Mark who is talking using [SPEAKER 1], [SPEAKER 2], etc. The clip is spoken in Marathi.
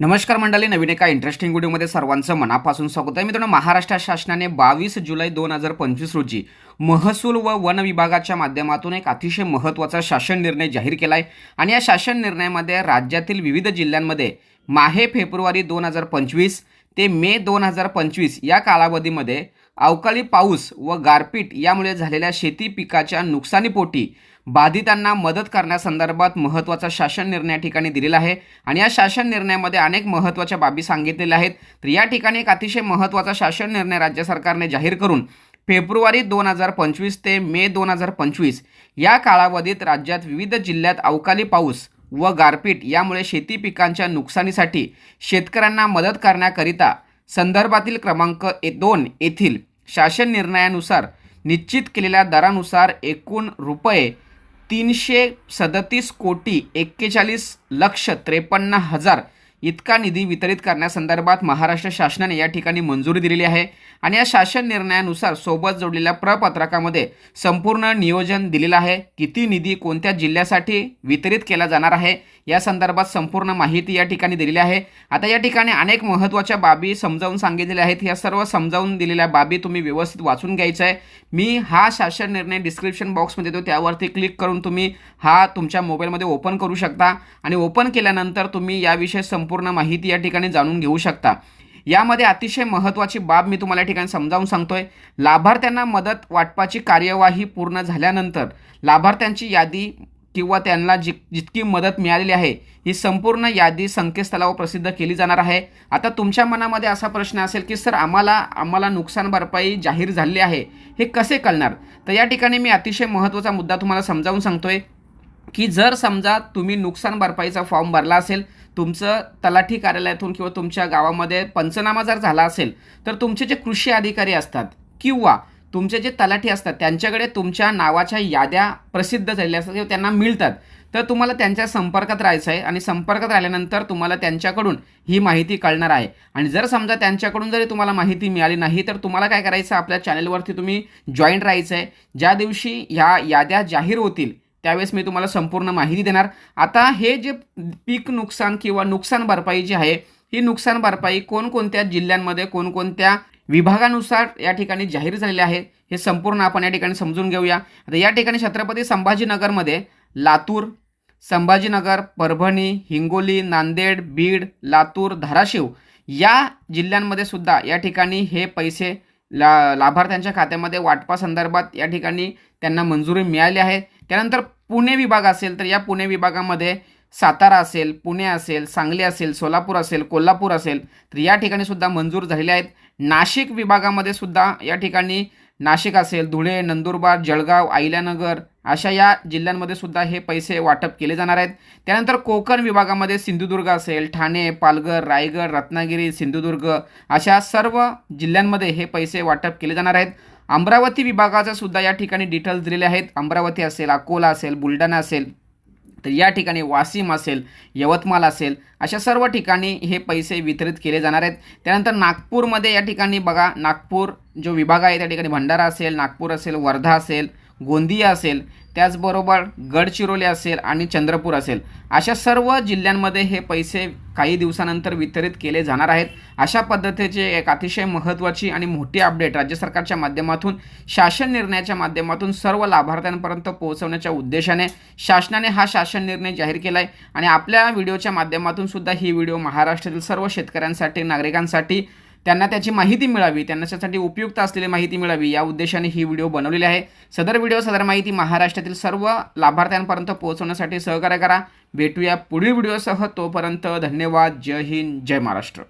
[SPEAKER 1] नमस्कार मंडळी नवीन एका इंटरेस्टिंग व्हिडिओमध्ये सर्वांचं मनापासून स्वागत आहे. मित्रांनो महाराष्ट्र शासनाने बावीस जुलै दोन हजार पंचवीस रोजी महसूल व वन विभागाच्या माध्यमातून एक अतिशय महत्त्वाचा शासन निर्णय जाहीर केला आहे आणि या शासन निर्णयामध्ये राज्यातील विविध जिल्ह्यांमध्ये माहे फेब्रुवारी दोन हजार पंचवीस ते मे दोन हजार पंचवीस या कालावधीमध्ये अवकाळी पाऊस व गारपीट यामुळे झालेल्या शेती पिकाच्या नुकसानीपोटी बाधितांना मदत करण्यासंदर्भात महत्त्वाचा शासन निर्णय या ठिकाणी दिलेला आहे. आणि या शासन निर्णयामध्ये अनेक महत्त्वाच्या बाबी सांगितलेल्या आहेत. तर या ठिकाणी एक अतिशय महत्त्वाचा शासन निर्णय राज्य सरकारने जाहीर करून फेब्रुवारी दोन हजार पंचवीस ते मे दोन हजार पंचवीस या कालावधीत राज्यात विविध जिल्ह्यात अवकाळी पाऊस व गारपीट यामुळे शेती पिकांच्या नुकसानीसाठी शेतकऱ्यांना मदत करण्याकरिता संदर्भातील क्रमांक ए दोन येथील शासन निर्णयानुसार निश्चित केलेल्या दरानुसार एकूण रुपये तीनशे सदतीस कोटी एक्केचाळीस लक्ष त्रेपन्न हजार इतका निधी वितरित करण्यासंदर्भात महाराष्ट्र शासनाने या ठिकाणी मंजुरी दिलेली आहे. आणि या शासन निर्णयानुसार सोबत जोडलेल्या प्रपत्रकामध्ये संपूर्ण नियोजन दिलेलं आहे. किती निधी कोणत्या जिल्ह्यासाठी वितरित केला जाणार आहे? या संदर्भात संपूर्ण माहिती या ठिकाणी दिलेली आहे. आता या ठिकाणी अनेक महत्त्वाच्या बाबी समजावून सांगितलेल्या आहेत. या सर्व समजावून दिलेल्या बाबी तुम्ही व्यवस्थित वाचून घ्यायचं आहे मी हा शासन निर्णय डिस्क्रिप्शन बॉक्समध्ये देतो. त्यावरती क्लिक करून तुम्ही हा तुमच्या मोबाईलमध्ये ओपन करू शकता आणि ओपन केल्यानंतर तुम्ही याविषयी संपूर्ण माहिती या ठिकाणी जाणून घेऊ शकता. यामध्ये अतिशय महत्त्वाची बाब मी तुम्हाला या ठिकाणी समजावून सांगतोय. लाभार्थ्यांना मदत वाटपाची कार्यवाही पूर्ण झाल्यानंतर लाभार्थ्यांची यादी किंवा त्यांना जी जितकी मदत मिळालेली आहे ही संपूर्ण यादी संकेतस्थळावर प्रसिद्ध केली जाणार आहे. आता तुमच्या मनामध्ये असा प्रश्न असेल की सर आम्हाला आम्हाला नुकसान भरपाई जाहीर झाली आहे हे कसे कळणार? तर या ठिकाणी मी अतिशय महत्त्वाचा मुद्दा तुम्हाला समजावून सांगतोय की जर समजा तुम्ही नुकसान भरपाईचा फॉर्म भरला असेल तुमचं तलाठी कार्यालयातून किंवा तुमच्या गावामध्ये पंचनामा जर झाला असेल तर तुमचे जे कृषी अधिकारी असतात किंवा तुमचे जे तलाठी असतात त्यांच्याकडे तुमच्या नावाच्या याद्या प्रसिद्ध झालेल्या असतात किंवा त्यांना मिळतात. तर तुम्हाला त्यांच्या संपर्कात राहायचं आहे आणि संपर्कात राहिल्यानंतर तुम्हाला त्यांच्याकडून ही माहिती कळणार आहे. आणि जर समजा त्यांच्याकडून जरी तुम्हाला माहिती मिळाली नाही तर तुम्हाला काय करायचं आपल्या चॅनलवरती तुम्ही जॉईन राहायचं आहे. ज्या दिवशी ह्या याद्या जाहीर होतील त्यावेळेस मी तुम्हाला संपूर्ण माहिती देणार. आता हे जे पीक नुकसान किंवा नुकसान भरपाई जी आहे ही नुकसान भरपाई कोणकोणत्या जिल्ह्यांमध्ये कोणकोणत्या विभागानुसार या ठिकाणी जाहीर झालेले आहे. हे संपूर्ण आपण या ठिकाणी समजून घेऊया. आता या ठिकाणी छत्रपती संभाजीनगरमध्ये लातूर संभाजीनगर परभणी हिंगोली नांदेड बीड लातूर धाराशिव या जिल्ह्यांमध्ये सुद्धा या ठिकाणी हे पैसे ला लाभार्थ्यांच्या खात्यामध्ये वाटपासंदर्भात या ठिकाणी त्यांना मंजुरी मिळाली आहे. त्यानंतर पुणे विभाग असेल तर या पुणे विभागामध्ये सातारा असेल पुणे असेल सांगली असेल सोलापूर असेल कोल्हापूर असेल तर या ठिकाणी सुद्धा मंजूर झालेले आहेत. नाशिक विभागामध्ये सुद्धा या ठिकाणी नाशिक असेल धुळे नंदुरबार जळगाव अहिल्यानगर अशा या जिल्ह्यांमध्ये सुद्धा हे पैसे वाटप केले जाणार आहेत. त्यानंतर कोकण विभागामध्ये सिंधुदुर्ग असेल ठाणे पालघर रायगड रत्नागिरी सिंधुदुर्ग अशा सर्व जिल्ह्यांमध्ये हे पैसे वाटप केले जाणार आहेत. अमरावती विभागाचा सुद्धा या ठिकाणी डिटेल्स दिलेले आहेत. अमरावती असेल अकोला असेल बुलढाणा असेल तर या ठिकाणी वाशिम असेल यवतमाळ असेल अशा सर्व ठिकाणी हे पैसे वितरित केले जाणार आहेत. त्यानंतर नागपूरमध्ये या ठिकाणी बघा नागपूर जो विभाग आहे त्या ठिकाणी भंडारा असेल नागपूर असेल वर्धा असेल गोंदिया असेल त्याचबरोबर गडचिरोली असेल आणि चंद्रपूर असेल. अशा सर्व जिल्ह्यांमध्ये हे पैसे काही दिवसानंतर वितरित केले जाणार आहेत. अशा पद्धतीचे एक अतिशय महत्त्वाची आणि मोठी अपडेट राज्य सरकारच्या माध्यमातून शासन निर्णयाच्या माध्यमातून सर्व लाभार्थ्यांपर्यंत पोहोचवण्याच्या उद्देशाने शासनाने हा शासन निर्णय जाहीर केला आहे आणि आपल्या व्हिडिओच्या माध्यमातून सुद्धा ही व्हिडिओ महाराष्ट्रातील सर्व शेतकऱ्यांसाठी नागरिकांसाठी त्यांना त्याची माहिती मिळावी त्यांना त्यासाठी उपयुक्त असलेली माहिती मिळावी या उद्देशाने ही व्हिडिओ बनवलेली आहे. सदर व्हिडिओ सदर माहिती महाराष्ट्रातील सर्व लाभार्थ्यांपर्यंत पोहोचवण्यासाठी सहकार्य करा. भेटूया पुढील व्हिडिओसह. तोपर्यंत धन्यवाद. जय हिंद. जय महाराष्ट्र.